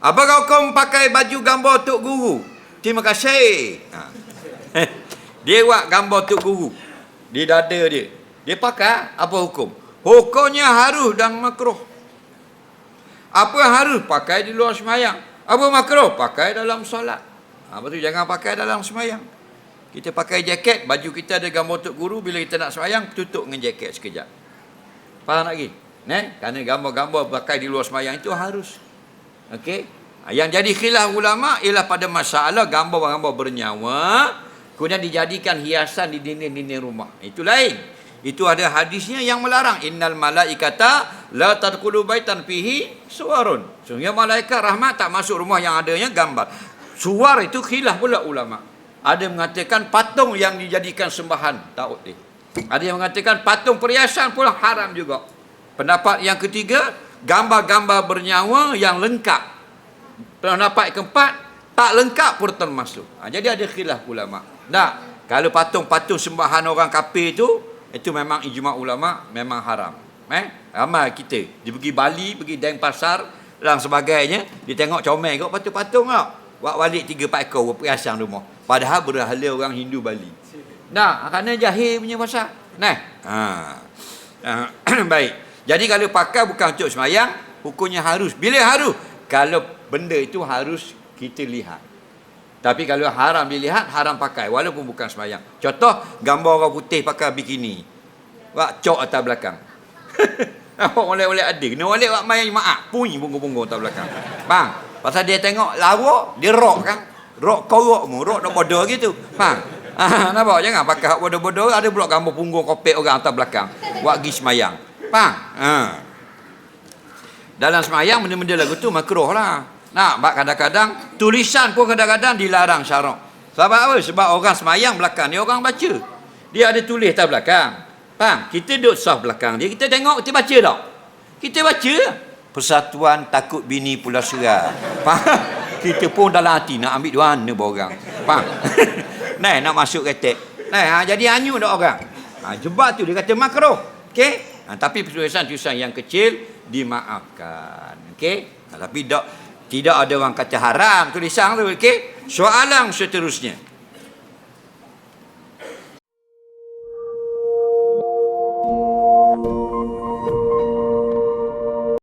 Apa kau pakai baju gambar Tok Guru? Terima kasih. Ha. dia buat gambar Tok Guru. Di dada dia. Dia pakai apa hukum? Hukumnya harus dan makruh. Apa harus? Pakai di luar semayang. Apa makruh? Pakai dalam solat. Ha, lepas tu jangan pakai dalam semayang. Kita pakai jaket, baju kita ada gambar Tok Guru, bila kita nak semayang, tutup dengan jaket sekejap. Faham lagi? Ne? Kerana gambar-gambar pakai di luar semayang itu harus. Okey? Ha, Yang jadi khilaf ulama ialah pada masalah gambar-gambar bernyawa kemudian dijadikan hiasan di dinding-dinding rumah. Itu lain. Itu ada hadisnya yang melarang innal malaikata la tadkhulu baitan fihi suwarun. Sungguh malaikat rahmat tak masuk rumah yang adanya gambar. Suar itu khilaf pula ulama. Ada mengatakan patung yang dijadikan sembahan tak boleh. Ada yang mengatakan patung perhiasan pula haram juga. Pendapat yang ketiga, gambar-gambar bernyawa yang lengkap. Pendapat keempat, tak lengkap pun termasuk. Ha, jadi ada khilaf ulama. Tak, kalau patung-patung sembahan orang kafir itu, itu memang ijma ulama memang haram. Eh? Ramai kita. Dia pergi Bali, pergi Denpasar dan sebagainya, dia tengok comel kau patung-patung tau. Buat balik 3 4 ekor perhiasan rumah. Padahal berhala orang Hindu Bali. Nah, kerana jahil punya pasal. Nah. Ha. Ah, Baik. Jadi kalau pakai bukan untuk semayang, hukumnya harus. Bila harus? Kalau benda itu harus kita lihat. Tapi kalau haram dilihat, haram pakai. Walaupun bukan semayang. Contoh, gambar orang putih pakai bikini. Wak cok atas belakang. Awak oleh-oleh ada. Kena oleh wak main maaf. Punyi punggung-punggung atas belakang. Bang, pasal dia tengok lawa, dia rock kan. Rock korok mu, rock nak bodoh gitu. Faham? Ah, nampak? Jangan pakai bodoh-bodoh. Ada pula gambar punggung kopek orang atas belakang. Wak pergi semayang. Faham? Ha. Dalam semayang benda-benda lagu tu makruh lah. Nak, bak kadang-kadang tulisan pun kadang-kadang dilarang syarak. Sebab apa? Sebab orang semayang belakang ni orang baca. Dia ada tulis atas belakang. Faham? Kita duduk sah belakang dia, kita tengok, kita baca tak? Kita baca. Persatuan takut bini pula serah. Faham? Kita pun dalam hati nak ambil dua mana orang. Faham? Nah, nak masuk ketek. Nah, ha, jadi hanyut dah orang. Ha, sebab tu dia kata makruh. Okey? Ha, tapi tulisan-tulisan yang kecil dimaafkan. Okey? Ha, tapi tak tidak ada orang kata haram tulisan tu. Okey? Soalan seterusnya.